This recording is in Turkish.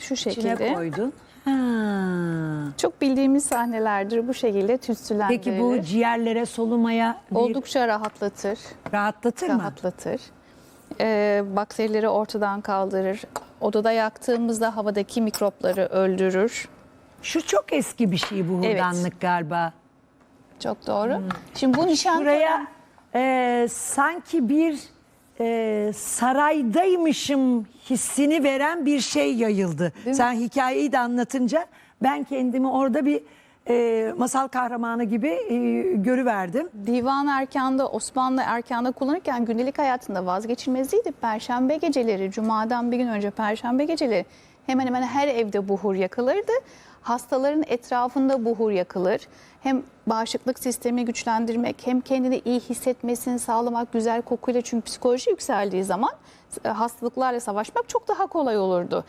Şu İçine şekilde. koydun. Ha. Çok bildiğimiz sahnelerdir bu şekilde tütsülendirilir. Peki bu ciğerlere solumaya bir Oldukça rahatlatır. rahatlatır mı? rahatlatır. Ee, bakterileri ortadan kaldırır. Odada yaktığımızda havadaki mikropları öldürür. Şu çok eski bir şey bu hurdanlık galiba. Çok doğru. Şimdi bu nişan Buraya e, sanki bir e, saraydaymışım hissini veren bir şey yayıldı. Sen hikayeyi de anlatınca ben kendimi orada bir e, masal kahramanı gibi e, görüverdim. Divan erkanda, Osmanlı erkanda kullanırken gündelik hayatında vazgeçilmeziydi. Perşembe geceleri, Cuma'dan bir gün önce Perşembe geceleri hemen hemen her evde buhur yakılırdı. Hastaların etrafında buhur yakılır. Hem bağışıklık sistemi güçlendirmek hem kendini iyi hissetmesini sağlamak güzel kokuyla çünkü psikoloji yükseldiği zaman e, hastalıklarla savaşmak çok daha kolay olurdu.